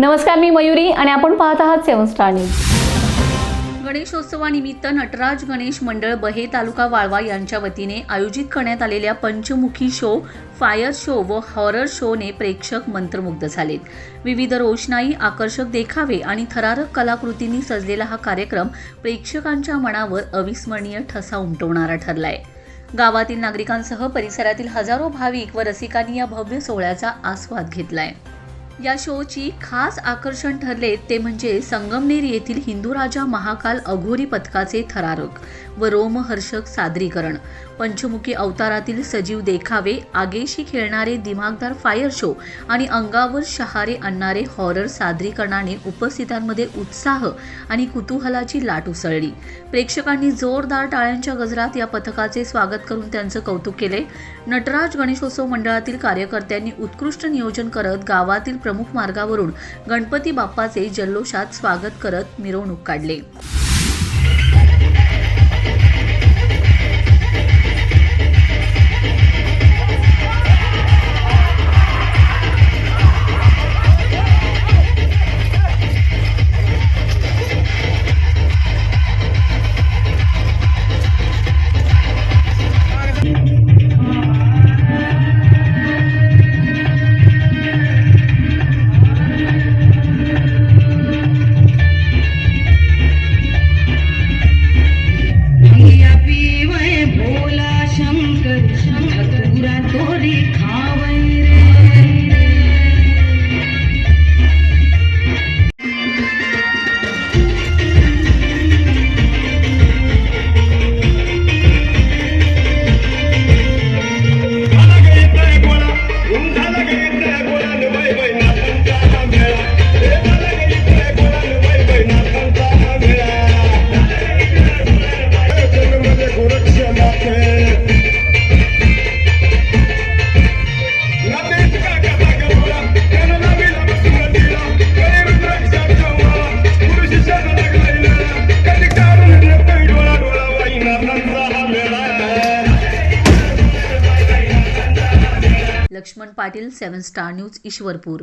नमस्कार मी मयुरी आणि आपण पाहत आहात सेवन स्टार न्यूज. गणेशोत्सवानिमित्त नटराज गणेश मंडळ बहे तालुका वाळवा यांच्या वतीने आयोजित करण्यात आलेल्या पंचमुखी शो फायर शो व हॉरर शोने प्रेक्षक मंत्रमुग्ध झालेत. विविध रोषणाई आकर्षक देखावे आणि थरारक कलाकृतींनी सजलेला हा कार्यक्रम प्रेक्षकांच्या मनावर अविस्मरणीय ठसा उमटवणारा ठरलाय. गावातील नागरिकांसह परिसरातील हजारो भाविक व रसिकांनी या भव्य सोहळ्याचा आस्वाद घेतलाय. या शोची खास आकर्षण ठरले ते म्हणजे संगमनेर येथील हिंदू राजा महाकाल अघोरी पथकाचे थरारक व रोमहर्षक सादरीकरण. पंचमुखी अवतारातील सजीव देखावे आगेशी खेळणारे दिमागदार फायर शो आणि अंगावर शहारे आणणारे हॉरर सादरीकरणाने उपस्थितांमध्ये उत्साह आणि कुतूहलाची लाट उसळली. प्रेक्षकांनी जोरदार टाळ्यांच्या गजरात या पथकाचे स्वागत करून त्यांचं कौतुक केले. नटराज गणेशोत्सव मंडळातील कार्यकर्त्यांनी उत्कृष्ट नियोजन करत गावातील प्रमुख मार्गावरून गणपती बाप्पाचे जल्लोषात स्वागत करत मिरवणूक काढले. Good. Laxman Patil seven star news Ishwarpur